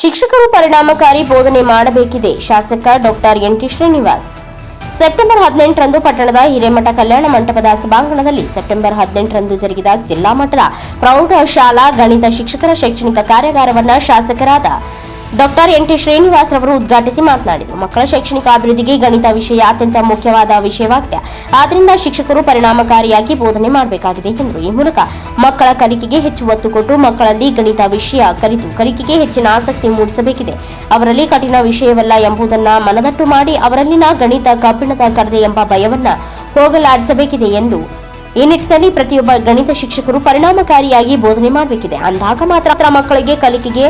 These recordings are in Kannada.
ಶಿಕ್ಷಕರು ಪರಿಣಾಮಕಾರಿ ಬೋಧನೆ ಮಾಡಬೇಕಿದೆ. ಶಾಸಕ doctor N T Srinivas. September ಹದಿನೆಂಟರಂದು ಪಟ್ಟಣದ ಹಿರೇಮಠ ಕಲ್ಯಾಣ ಮಂಟಪದ ಸಭಾಂಗಣದಲ್ಲಿ ಸೆಪ್ಟೆಂಬರ್ ಹದಿನೆಂಟರಂದು ಜರುಗಿದ ಜಿಲ್ಲಾ ಮಟ್ಟದ ಪ್ರೌಢಶಾಲಾ ಗಣಿತ ಶಿಕ್ಷಕರ ಶೈಕ್ಷಣಿಕ ಕಾರ್ಯಾಗಾರವನ್ನು ಶಾಸಕರಾದ ಡಾಕ್ಟರ್ ಎನ್ ಟಿ ಶ್ರೀನಿವಾಸ್ ರವರು ಉದ್ಘಾಟಿಸಿ ಮಾತನಾಡಿದರು. ಮಕ್ಕಳ ಶೈಕ್ಷಣಿಕ ಅಭಿವೃದ್ಧಿಗೆ ಗಣಿತ ವಿಷಯ ಅತ್ಯಂತ ಮುಖ್ಯವಾದ ವಿಷಯವಾಗಿದೆ ಆದ್ದರಿಂದ ಶಿಕ್ಷಕರು ಪರಿಣಾಮಕಾರಿಯಾಗಿ ಬೋಧನೆ ಮಾಡಬೇಕಾಗಿದೆ ಎಂದರು. ಈ ಮೂಲಕ ಮಕ್ಕಳ ಕಲಿಕೆಗೆ ಹೆಚ್ಚು ಒತ್ತು ಕೊಟ್ಟು ಮಕ್ಕಳಲ್ಲಿ ಗಣಿತ ವಿಷಯ ಕಲಿತು, ಕಲಿಕೆಗೆ ಹೆಚ್ಚಿನ ಆಸಕ್ತಿ ಮೂಡಿಸಬೇಕಿದೆ. ಅವರಲ್ಲಿ ಕಠಿಣ ವಿಷಯವಲ್ಲ ಎಂಬುದನ್ನ ಮನದಟ್ಟು ಮಾಡಿ ಅವರಲ್ಲಿನ ಗಣಿತ ಕಬ್ಬಿಣದ ಕಡಲೆ ಎಂಬ ಭಯವನ್ನ ಹೋಗಲಾಡಿಸಬೇಕಿದೆ ಎಂದು, ಈ ನಿಟ್ಟಿನಲ್ಲಿ ಪ್ರತಿಯೊಬ್ಬ ಗಣಿತ ಶಿಕ್ಷಕರು ಪರಿಣಾಮಕಾರಿಯಾಗಿ ಬೋಧನೆ ಮಾಡಬೇಕಿದೆ. ಅಂದಾಗ ಮಾತ್ರ ಮಕ್ಕಳಿಗೆ ಕಲಿಕೆಗೆ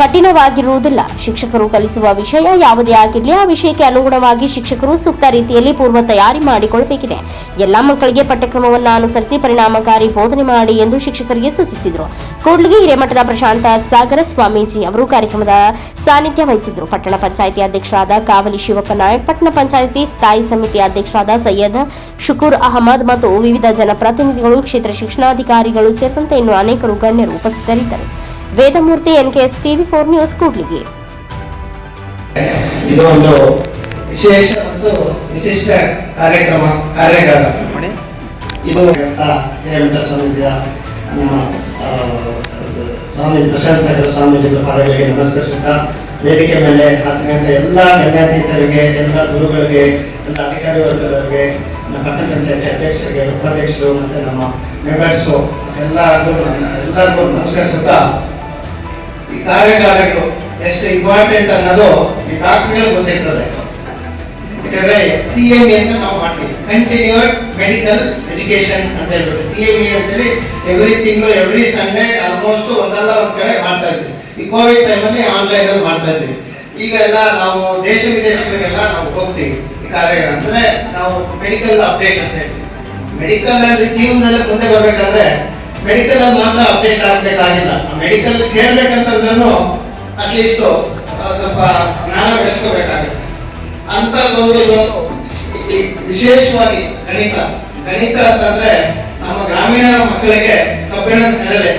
ಕಠಿಣವಾಗಿರುವುದಿಲ್ಲ. ಶಿಕ್ಷಕರು ಕಲಿಸುವ ವಿಷಯ ಯಾವುದೇ ಆಗಿರಲಿ, ಆ ವಿಷಯಕ್ಕೆ ಅನುಗುಣವಾಗಿ ಶಿಕ್ಷಕರು ಸೂಕ್ತ ರೀತಿಯಲ್ಲಿ ಪೂರ್ವ ತಯಾರಿ ಮಾಡಿಕೊಳ್ಳಬೇಕಿದೆ ಎಲ್ಲಾ ಮಕ್ಕಳಿಗೆ ಪಠ್ಯಕ್ರಮವನ್ನು ಅನುಸರಿಸಿ ಪರಿಣಾಮಕಾರಿ ಬೋಧನೆ ಮಾಡಿ ಎಂದು ಶಿಕ್ಷಕರಿಗೆ ಸೂಚಿಸಿದರು. ಕೂಡ್ಲಿಗಿ ಹಿರೇಮಠದ ಪ್ರಶಾಂತ ಸಾಗರ ಸ್ವಾಮೀಜಿ ಅವರು ಕಾರ್ಯಕ್ರಮದ ಸಾನ್ನಿಧ್ಯ ವಹಿಸಿದರು. ಪಟ್ಟಣ ಪಂಚಾಯಿತಿ ಅಧ್ಯಕ್ಷರಾದ ಕಾವಲಿ ಶಿವಪ್ಪ ನಾಯಕ್, ಪಟ್ಟಣ ಪಂಚಾಯಿತಿ ಸ್ಥಾಯಿ ಸಮಿತಿ ಅಧ್ಯಕ್ಷರಾದ ಸೈಯದ್ ಶುಕೂರ್ ಅಹಮದ್ ಮತ್ತು ವಿವಿಧ ಜನಪ್ರತಿನಿಧಿಗಳು, ಕ್ಷೇತ್ರ ಶಿಕ್ಷಣಾಧಿಕಾರಿಗಳು ಸೇರಿದಂತೆ ಇನ್ನು ಅನೇಕರು ಗಣ್ಯರು ಉಪಸ್ಥಿತರಿದ್ದರು. Vedamurthy NKS TV four news Kudligi. ಇದು ಒಂದು ವಿಶೇಷ ಮತ್ತು ವಿಶಿಷ್ಟ ಕಾರ್ಯಕ್ರಮ, ಕಾರ್ಯಾಗಾರ. ಇದು ಹಿರೇಮಠ ಸ್ವಾಮೀಜಿಯ ನಮ್ಮ ಸ್ವಾಮಿ ಪ್ರಶಾಂತ್ ಸಾಗರ ಸ್ವಾಮೀಜಿಗಳ ಪಾದಗಳಿಗೆ ನಮಸ್ಕರಿಸುತ್ತಾ ವೇದಿಕೆ ಮೇಲೆ ಹಾಸಿದಂತ ಎಲ್ಲ ಗಣ್ಯಾತೀತರಿಗೆ, ಎಲ್ಲ ಗುರುಗಳಿಗೆ, ಎಲ್ಲ ಅಧಿಕಾರಿ ವರ್ಗದವರಿಗೆ, ನಮ್ಮ ಪಟ್ಟಣ ಪಂಚಾಯತಿ ಅಧ್ಯಕ್ಷರಿಗೆ, ಉಪಾಧ್ಯಕ್ಷರು ಮತ್ತು ನಮ್ಮ ಮೆಂಬರ್ಸು ಎಲ್ಲರಿಗೂ ಎಲ್ಲರಿಗೂ ನಮಸ್ಕರಿಸುತ್ತಾ ಈ ಕಾರ್ಯಾಗಾರಗಳು ಎಷ್ಟು ಇಂಪಾರ್ಟೆಂಟ್ ಅನ್ನೋದು ಈ ಡಾಕ್ಟರ್ಗಳಿಗೆ ಗೊತ್ತಿರ್ತದೆ. ಯಾಕಂದ್ರೆ ಸಿ ಎಂ ಎ ಅಂತ ನಾವು ಮಾಡ್ತೀವಿ. ಕಂಟಿನ್ಯೂಡ್ ಮೆಡಿಕಲ್ ಎಜುಕೇಶನ್ ಅಂತ ಹೇಳ್ಬಿಟ್ಟು. ಸಿ ಎಂ ಎ ಅಂತೇಳಿ ಎವ್ರಿ ತಿಂಗಳು ಎವ್ರಿ ಸಂಡೇ ಆಲ್ಮೋಸ್ಟ್ ಒಂದಲ್ಲ ಒಂದ್ ಕಡೆ ಮಾಡ್ತಾ ಇದ್ವಿ ಈ ಕೋವಿಡ್ ಟೈಮಲ್ಲಿ ಆನ್ಲೈನ್ ಅಲ್ಲಿ ಮಾಡ್ತಾ ಇದ್ವಿ ಈಗ ಎಲ್ಲ ನಾವು ದೇಶ ವಿದೇಶಗಳಿಗೆಲ್ಲ ನಾವು ಹೋಗ್ತೀವಿ ಈ ಕಾರ್ಯಾಗಾರ ಅಂದ್ರೆ ನಾವು ಮೆಡಿಕಲ್ ಅಪ್ಡೇಟ್ ಅಂತ ಹೇಳ್ತೀವಿ. ಮೆಡಿಕಲ್ ಅಲ್ಲಿ ಜೀವನದಲ್ಲಿ ಮುಂದೆ ಬರ್ಬೇಕಂದ್ರೆ ಮೆಡಿಕಲ್ ಅಲ್ಲಿ ಮಾತ್ರ ಅಪ್ಡೇಟ್ ಆಗಬೇಕಾಗಿಲ್ಲ. ಮೆಡಿಕಲ್ ಸೇರ್ಬೇಕಂತಂದ್ರೂ ಅಟ್ಲೀಸ್ಟ್ ಸ್ವಲ್ಪ ಜ್ಞಾನ ಬೆಳೆಸ್ಕೋಬೇಕಾಗುತ್ತೆ. ಅಂತ ಈ ವಿಶೇಷವಾಗಿ ಗಣಿತ. ಗಣಿತ ಅಂತಂದ್ರೆ ನಮ್ಮ ಗ್ರಾಮೀಣ ಮಕ್ಕಳಿಗೆ ಕಬ್ಬಿಣದ ಕಡಲೆ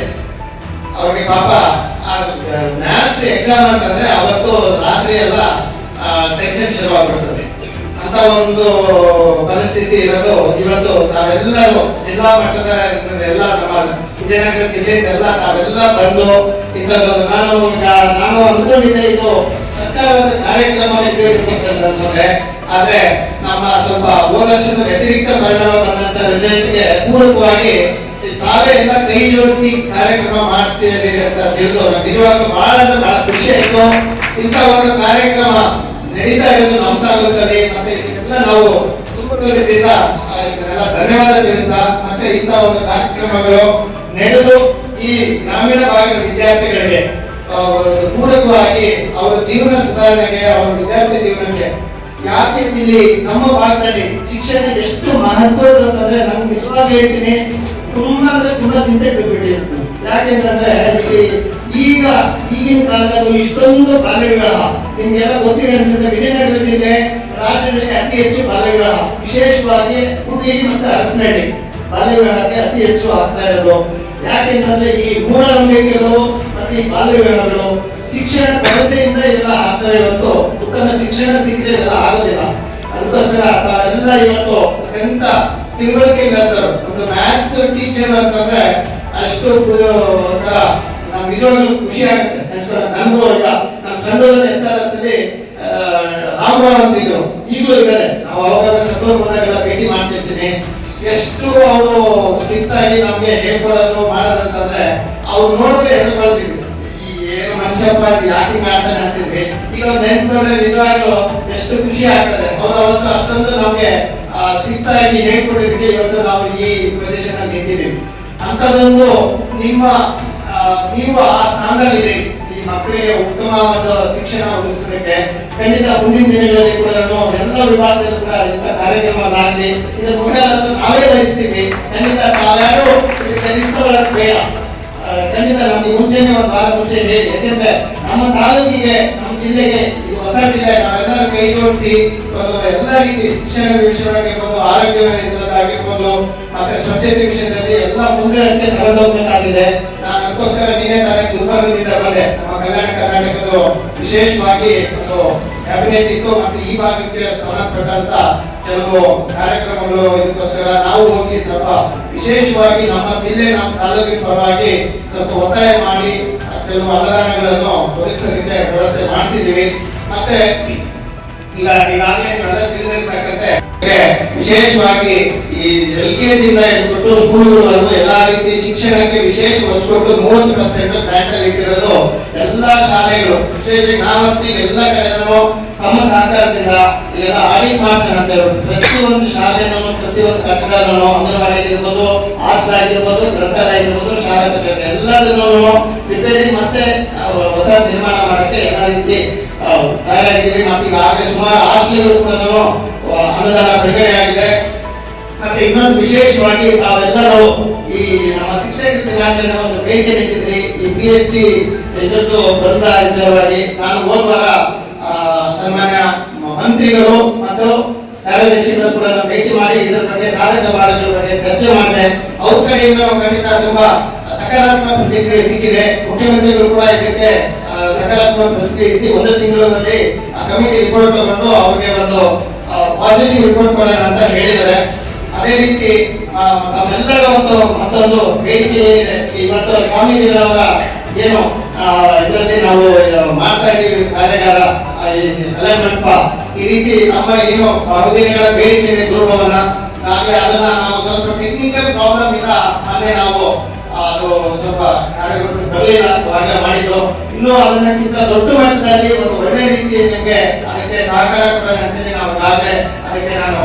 ಅವ್ರಿಗೆ ಪಾಪ ಮ್ಯಾಥ್ಸ್ ಎಕ್ಸಾಮ್ ಅಂತಂದ್ರೆ ಅವತ್ತು ರಾತ್ರಿ ಎಲ್ಲ ಟೆನ್ಷನ್ ಶುರುವಾಗ್ಬಿಡ್ತದೆ ಅಂತ ಒಂದು ಪರಿಸ್ಥಿತಿ ಇರೋದು, ಇವತ್ತು ತಾವೆಲ್ಲರೂ ಜಿಲ್ಲಾ ಮಟ್ಟದ ಎಲ್ಲ ನಮ್ಮ ವಿಜಯನಗರ ಜಿಲ್ಲೆಯಿಂದ ಎಲ್ಲ ತಾವೆಲ್ಲ ಬಂದು ಇಂಥದ್ದೊಂದು ನಾನು ಈಗ, ನಾನು ಅಂದ್ಕೊಂಡಿದ್ದೆ ಇದು ಸರ್ಕಾರದ ಕಾರ್ಯಕ್ರಮ ಇದ್ದೇ ಆದ್ರೆ ನಮ್ಮ ಸ್ವಲ್ಪ ಹೋದ ವರ್ಷದ ವ್ಯತಿರಿಕ್ತ ಪರಿಣಾಮ ಬಂದಂತ ರಿಸಲ್ಟ್ಗೆ ಪೂರಕವಾಗಿ ತಾವೇ ಎಲ್ಲ ಕೈ ಜೋಡಿಸಿ ಕಾರ್ಯಕ್ರಮ ಮಾಡ್ತೀವಿ ಅಂತ ತಿಳಿದು ನಿಜವಾಗ್ಲೂ ಬಹಳ ಬಹಳ ಖುಷಿ ಆಯ್ತು. ಇಂಥ ಒಂದು ಕಾರ್ಯಕ್ರಮ ನಡೀತಾ ಇರೋದು ನಮ್ಮ ತಾಲೂಕಲ್ಲಿ ನಾವು ತುಂಬದಿಂದ ಧನ್ಯವಾದ ತಿಳಿಸ್ತಾ, ಮತ್ತೆ ಇಂಥ ಒಂದು ಕಾರ್ಯಕ್ರಮಗಳು ನಡೆದು ಈ ಗ್ರಾಮೀಣ ಭಾಗದ ವಿದ್ಯಾರ್ಥಿಗಳಿಗೆ ಪೂರಕವಾಗಿ ಅವರ ಜೀವನ ಸುಧಾರಣೆಗೆ, ಅವರ ವಿದ್ಯಾರ್ಥಿ ಜೀವನಕ್ಕೆ ಯಾಕೆ ಇಲ್ಲಿ ನಮ್ಮ ಭಾಗದಲ್ಲಿ ಶಿಕ್ಷಣ ಎಷ್ಟು ಮಹತ್ವದ ಅಂತಂದ್ರೆ ನಮ್ಗೆ ನಿಜವಾಗ ಹೇಳ್ತೀನಿ, ತುಂಬಾ ಅಂದ್ರೆ ತುಂಬಾ ಚಿಂತೆ ಬಿಟ್ಬಿಟ್ಟಿದೆ ಯಾಕೆಂತಂದ್ರೆ ಇಲ್ಲಿ ಈಗ, ಈಗಿನ ಕಾಲದಲ್ಲಿ ಇಷ್ಟೊಂದು ವಿವಾಹ ನಿಮ್ಗೆಲ್ಲ ಗೊತ್ತಿದೆ ಅನ್ಸುತ್ತೆ, ವಿಜಯನಗರ ಜಿಲ್ಲೆ ರಾಜ್ಯದಲ್ಲಿ ಅತಿ ಹೆಚ್ಚು ಬಾಲ್ಯ ವಿವಾಹ ವಿಶೇಷವಾಗಿ ಹುಡುಗಿ ಮತ್ತೆ ಅರ್ಪನಹಳ್ಳಿ ಬಾಲ್ಯ ವಿವಾಹಕ್ಕೆ ಅತಿ ಹೆಚ್ಚು ಆಗ್ತಾ ಇರೋದು. ಯಾಕೆಂತಂದ್ರೆ ಈ ಮೂಢನಂಬಿಕೆಗಳು ಮತ್ತೆ ಈ ಬಾಲ್ಯ ವಿವಾಹಗಳು ಶಿಕ್ಷಣ ಕೊರತೆಯಿಂದ ಎಲ್ಲ ಆಗ್ತಾ ಇವತ್ತು. ಉತ್ತಮ ಶಿಕ್ಷಣ ಸಿಕ್ಕರೆ ಎಲ್ಲ ಆಗೋದಿಲ್ಲ. ಅದಕ್ಕೋಸ್ಕರ ತಾವೆಲ್ಲ ಇವತ್ತು ಅತ್ಯಂತ ತಿಳುವಳಿಕೆ ಇಲ್ಲದವರು ಒಂದು ಮ್ಯಾಥ್ಸ್ ಟೀಚರ್ ಅಂತಂದ್ರೆ ಅಷ್ಟು ಒಂಥರ ನಮ್ಗೆ ನಿಜವಾಗ್ಲೂ ಖುಷಿ ಆಗುತ್ತೆ. ನನಗೂ ಈಗ ನಮ್ಮ ಸಣ್ಣೂರಲ್ಲಿ ಎಸ್ ಆರ್ ಎಸ್ ಅಲ್ಲಿ ಆ, ರಾಮರಾವ್ ಅಂತ ಇದ್ರು. ಈಗಲೂ ಇದ್ದಾರೆ. ನಾವು ಅವಾಗ ಸಣ್ಣೂರು ಹೋದಾಗೆಲ್ಲ ಭೇಟಿ ಮಾಡ್ತಿರ್ತೀನಿ. ಎಷ್ಟು ಅವರು ಸ್ಟ್ರಿಕ್ಟ್ ನಮಗೆ ಹೇಳ್ಕೊಡೋದು ಮಾಡೋದಂತಂದ್ರೆ ಅವ್ರು ನೋಡಿದ್ರೆ ಎದುರ್ಕೊಳ್ತಿದ್ವಿ ಈ ಏನು ಮನುಷ್ಯಪ್ಪ ಯಾಕೆ ಮಾಡ್ತಾನೆ ಅಂತಿದ್ವಿ ಈಗ ನೆನ್ಸ್ಕೊಂಡ್ರೆ ನಿಜವಾಗ್ಲೂ ಎಷ್ಟು ಖುಷಿ ಆಗ್ತದೆ. ಅವ್ರ ಅವತ್ತು ಅಷ್ಟೊಂದು ನಮ್ಗೆ ಆಗಿ ಹೇಳ್ಕೊಟ್ಟಿದ್ದಕ್ಕೆ ಇವತ್ತು ನಾವು ಈ ಅಲ್ಲಿ ನಿಂತಿದ್ದೀವಿ. ಅಂತದೊಂದು ನಿಮ್ಮ ನೀವು ಆ ಸ್ಥಾನದಲ್ಲಿದ್ದೀರಿ. ಈ ಮಕ್ಕಳಿಗೆ ಉತ್ತಮವಾದ ಶಿಕ್ಷಣ ಒದಗಿಸಲಿಕ್ಕೆ ಖಂಡಿತ ಮುಂದಿನ ದಿನಗಳಲ್ಲಿ ಕೂಡ ನಾವು ಎಲ್ಲ ವಿಭಾಗದಲ್ಲೂ ಕೂಡ ಇಂಥ ಕಾರ್ಯಕ್ರಮಗಳಾಗಲಿ ಇದರ ಮುಂದೆ ನಾವೇ ವಹಿಸ್ತೀವಿ. ಖಂಡಿತ ತಾವ್ಯಾರು ಇಷ್ಟಪಡೋದು ಬೇಡ. ಖಂಡಿತ ನಮಗೆ ಮುಂಚೆನೆ ಒಂದು ವಾರ ಮುಂಚೆ ಹೇಳಿ. ಯಾಕೆಂದ್ರೆ ನಮ್ಮ ತಾಲೂಕಿಗೆ, ನಮ್ಮ ಜಿಲ್ಲೆಗೆ ಇದು ಹೊಸ ಜಿಲ್ಲೆ. ನಾವೆಲ್ಲರೂ ಕೈ ಜೋಡಿಸಿ ಒಂದು ಎಲ್ಲ ರೀತಿ ಶಿಕ್ಷಣ ವಿಷಯವಾಗಿರ್ಬೋದು ಆರೋಗ್ಯ ಆಗಿರ್ಬೋದು ಮತ್ತೆ ಸ್ವಚ್ಛತೆ ವಿಷಯದಲ್ಲಿ ಎಲ್ಲ ಮುಂದೆ ಅಂತ ಹೋಗ್ಬೇಕಾಗಿದೆ ನಾನು ಅದಕ್ಕೋಸ್ಕರ ನೀನೇ ತಾನೇ ಗುಲ್ಬರ್ಗದಿಂದ ಬಂದೆ ಕಲ್ಯಾಣ ಕರ್ನಾಟಕದ ವಿಶೇಷವಾಗಿ ಒಂದು ಕ್ಯಾಬಿನೆಟ್ ಇತ್ತು ಮತ್ತು ಈ ಭಾಗಕ್ಕೆ ಸಂಬಂಧಪಟ್ಟಂತ ಕೆಲವು ಕಾರ್ಯಕ್ರಮಗಳು ಇದಕ್ಕೋಸ್ಕರ ನಾವು ಹೋಗಿ ಸ್ವಲ್ಪ ವಿಶೇಷವಾಗಿ ನಮ್ಮ ಜಿಲ್ಲೆ, ನಮ್ಮ ತಾಲೂಕಿನ ಪರವಾಗಿ ಸ್ವಲ್ಪ ಒತ್ತಾಯ ಮಾಡಿ ಕೆಲವು ಅನುದಾನಗಳನ್ನು ಒದಗಿಸೋದಕ್ಕೆ ವ್ಯವಸ್ಥೆ ಮಾಡಿಸಿದ್ದೀವಿ. ಮತ್ತೆ ಈಗ ಈಗಾಗಲೇ ವಿಶೇಷವಾಗಿ ಈ ಎಲ್ ಕೆ ಜಿಯಿಂದ ಹಿಡ್ಬಿಟ್ಟು ಸ್ಕೂಲ್ಗಳವರೆಗೂ ಎಲ್ಲಾ ರೀತಿ ಶಿಕ್ಷಣಕ್ಕೆ ವಿಶೇಷ ಒತ್ತು ಕೊಟ್ಟು ಮೂವತ್ತು ಪರ್ಸೆಂಟ್ ಗ್ರಾಂಟ್ ಇಟ್ಟಿರೋದು ಎಲ್ಲಾ ಶಾಲೆಗಳು ವಿಶೇಷ ಗ್ರಾಮಕ್ಕೆ ಎಲ್ಲ ಕಡೆನೂ ತಮ್ಮ ಸಹಕಾರದಿಂದ ಇಲ್ಲೆಲ್ಲ ಆಡಿಟ್ ಮಾಡ್ಸೋಣ ಅಂತ ಪ್ರತಿಯೊಂದು ಶಾಲೆನೂ ಪ್ರತಿಯೊಂದು ಕಟ್ಟಡನೂ ಅಂಗನವಾಡಿ ಆಗಿರ್ಬೋದು ಹಾಸ್ಟೆಲ್ ಆಗಿರ್ಬೋದು, ಗ್ರಂಥಾಲಯ ಆಗಿರ್ಬೋದು, ಶಾಲಾ ಕಟ್ಟಡ ಎಲ್ಲದನ್ನು ರಿಪೇರಿ ಮತ್ತೆ ಹೊಸ ನಿರ್ಮಾಣ ಮಾಡಕ್ಕೆ ಎಲ್ಲ ರೀತಿ ತಯಾರಾಗಿದ್ದೀವಿ. ಮತ್ತು ಈಗಾಗಲೇ ಸುಮಾರು ಹಾಸ್ಟೆಲ್ಗಳು ಕೂಡ ಅನುದಾನ ಬಿಡುಗಡೆ ಆಗಿದೆ. ಮತ್ತೆ ಇನ್ನೊಂದು ವಿಶೇಷವಾಗಿ ತಾವೆಲ್ಲರೂ ಈ ನಮ್ಮ ಶಿಕ್ಷಕ ದಿನಾಚರಣೆ ಒಂದು ಭೇಟಿ ನೀಡಿದ್ರಿ. ಈ ಪಿ ಎಚ್ ಡಿ ಇದರದ್ದು ಬಂದ ವಿಚಾರವಾಗಿ ನಾನು ಹೋದ ವಾರ ಆ, ಸನ್ಮಾನ್ಯ ಮಂತ್ರಿಗಳು ಮತ್ತು ಕಾರ್ಯದರ್ಶಿಗಳು ಕೂಡ ಭೇಟಿ ಮಾಡಿ ಇದರ ಬಗ್ಗೆ ಸಾಧಕ ಬಾಧಕಗಳ ಬಗ್ಗೆ ಚರ್ಚೆ ಮಾಡಿದೆ. ಅವ್ರ ಕಡೆಯಿಂದ ಖಂಡಿತ ತುಂಬಾ ಸಕಾರಾತ್ಮಕ ಪ್ರತಿಕ್ರಿಯೆ ಸಿಕ್ಕಿದೆ. ಮುಖ್ಯಮಂತ್ರಿಗಳು ಕೂಡ ಇದಕ್ಕೆ ಸಕಾರಾತ್ಮಕ ಪ್ರತಿಕ್ರಿಯಿಸಿ ಒಂದು ತಿಂಗಳಲ್ಲಿ ಆ ಕಮಿಟಿ ರಿಪೋರ್ಟ್ ತಗೊಂಡು ಅವ್ರಿಗೆ ಒಂದು ಪಾಸಿಟಿವ್ ರಿಪೋರ್ಟ್ ಕೊಡೋಣ ಅಂತ ಹೇಳಿದ್ದಾರೆ. ಅದೇ ರೀತಿ ತಮ್ಮೆಲ್ಲರ ಒಂದು ಮತ್ತೊಂದು ಬೇಡಿಕೆ ಏನಿದೆ ಇವತ್ತು ಸ್ವಾಮೀಜಿಗಳವರ ಏನು ಇದರಲ್ಲಿ ನಾವು ಮಾಡ್ತಾ ಇದ್ದೀವಿ ಕಾರ್ಯಾಗಾರ ಈ ಈ ರೀತಿ ನಮ್ಮ ಏನು ಬಹುದಿನಗಳ ಬೇಡಿಕೆ ಇದೆ ಹಾಗೆ ಅದನ್ನ ನಾವು ಸ್ವಲ್ಪ ಟೆಕ್ನಿಕಲ್ ಪ್ರಾಬ್ಲಮ್ ಇಂದ ಮೊನ್ನೆ ನಾವು ಅದು ಸ್ವಲ್ಪ ಕಾರ್ಯಗಳು ಬರಲಿಲ್ಲ ಹಾಗೆ ಮಾಡಿದ್ದು. ಇನ್ನು ಅದನ್ನಕ್ಕಿಂತ ದೊಡ್ಡ ಮಟ್ಟದಲ್ಲಿ ಒಂದು ಒಳ್ಳೆ ರೀತಿಯಲ್ಲಿ ನಿಮಗೆ ಅದಕ್ಕೆ ಸಹಕಾರ ಕೊಡೋಣ ಅಂತೇಳಿ ನಾವು ಈಗಾಗಲೇ ಅದಕ್ಕೆ ನಾನು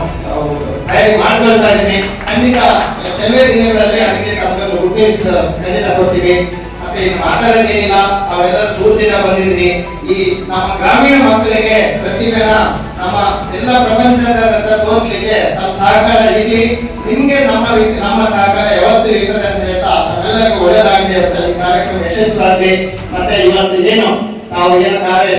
ತಯಾರಿ ಮಾಡ್ಕೊಳ್ತಾ ಇದ್ದೀನಿ. ಖಂಡಿತ ಕೆಲವೇ ದಿನಗಳಲ್ಲಿ ಅದಕ್ಕೆ ನಮಗೆ ಗುಡ್ ನ್ಯೂಸ್ ಖಂಡಿತ ಕೊಡ್ತೀವಿ. ಮತ್ತೆ ಮಾತಾಡೋದೇನಿಲ್ಲ ತಾವೆಲ್ಲರೂ ದೂರದಿಂದ ಬಂದಿದ್ದೀನಿ ಈ ನಮ್ಮ ಗ್ರಾಮೀಣ ಮಕ್ಕಳಿಗೆ ಪ್ರತಿಭೆನ ನಮ್ಮ ಎಲ್ಲ ಪ್ರಪಂಚದ ತೋರಿಸ್ಲಿಕ್ಕೆ ನಮ್ಮ ಸಹಕಾರ ಇರಲಿ. ನಿಮ್ಗೆ ನಮ್ಮ ರೀತಿ, ನಮ್ಮ ಸಹಕಾರ ಯಾವತ್ತೂ ಇರ್ತದೆ ಅಂತ ಹೇಳ್ತಾ ತಮ್ಮೆಲ್ಲರಿಗೂ ಒಳ್ಳೆಯದಾಗಿದೆ ಅಂತ ಈ ಕಾರ್ಯಕ್ರಮ ಯಶಸ್ವಿಯಾಗಲಿ ಮತ್ತೆ ಇವತ್ತು ಏನು ನಾವು ಏನು ಕಾರ್ಯ